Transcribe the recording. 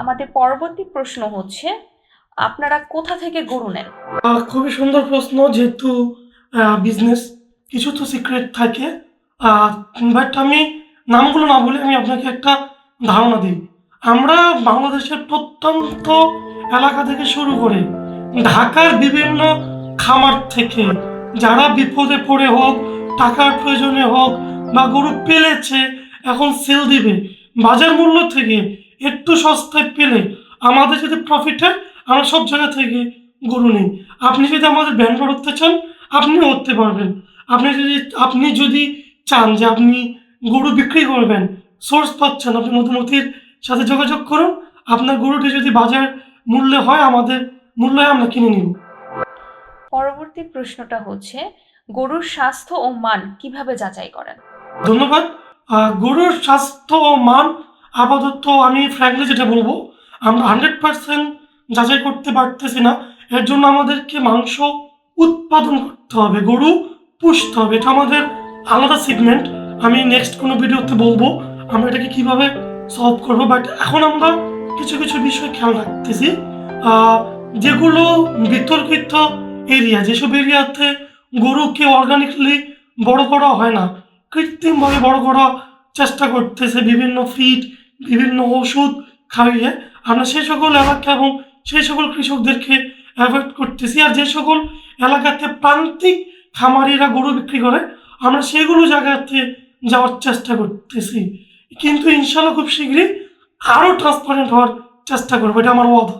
আমাদের পরবর্তী প্রশ্ন হচ্ছে, আপনারা কোথা থেকে গরু নেন? খুবই সুন্দর প্রশ্ন, যেহেতু বিজনেস কিছু তো সিক্রেট থাকে। বাট আমি নামগুলো না বলে আমি আপনাকে একটা ধারণা দিই। আমরা বাংলাদেশের প্রত্যন্ত এলাকা থেকে শুরু করে ঢাকার বিভিন্ন খামার থেকে যারা বিপদে পড়ে হোক, টাকার প্রয়োজনে হোক বা গরু পেলেছে, এখন সেল দিবে। বাজার মূল্য থেকে একটু সস্তায় পেলে আমাদের যদি প্রফিট হয় আমরা সব জায়গা থেকে গরু নেই। আপনি যদি আমাদের ব্যান্ড উঠতে চান আপনিও উঠতে পারবেন। আপনি যদি আপনি যদি চান যে আপনি গরু বিক্রি করবেন সোর্স পাচ্ছেন আপনি মধুমতির সাথে যোগাযোগ করুন। আপনার গরুটি যদি বাজার মূল্যে হয় আমাদের মূল্যে আমরা কিনে নিব। পরবর্তী প্রশ্নটা হচ্ছে গরুর স্বাস্থ্য ও মান কীভাবে যাচাই করেন? ধন্যবাদ। গরুর স্বাস্থ্য ও মান আপাতত আমি ফ্র্যাঙ্কলি যেটা বলব, আমরা হান্ড্রেড পার্সেন্ট যাচাই করতে পারতেছি না। এর জন্য আমাদেরকে মাংস উৎপাদন করতে হবে, গরু পুষতে হবে। এটা আমাদের আলাদা সেগমেন্ট আমি নেক্সট কোনো ভিডিওতে বলব, আমরা এটাকে কীভাবে সলভ করব। বাট এখন আমরা কিছু কিছু বিষয় খেয়াল রাখতেছি। যেগুলো বিতর্কিত এরিয়া যেসব এরিয়াতে গরুকে অর্গানিকলি বড় করা হয় না, কৃত্রিমভাবে বড় করা চেষ্টা করতেছে বিভিন্ন ফিড বিভিন্ন ওষুধ খাইয়ে। আমরা সেই সকল এলাকা এবং সেই সকল কৃষকদেরকে অ্যাভয়েড করতেছি। আর যে সকল এলাকাতে প্রান্তিক খামারিরা গরু বিক্রি করে, আমরা সেগুলো জায়গাতে যাওয়ার চেষ্টা করতেছি। কিন্তু ইনশাল্লাহ খুব শীঘ্রই আরও ট্রান্সপারেন্ট হওয়ার চেষ্টা করব। এটা আমার ওয়াদা।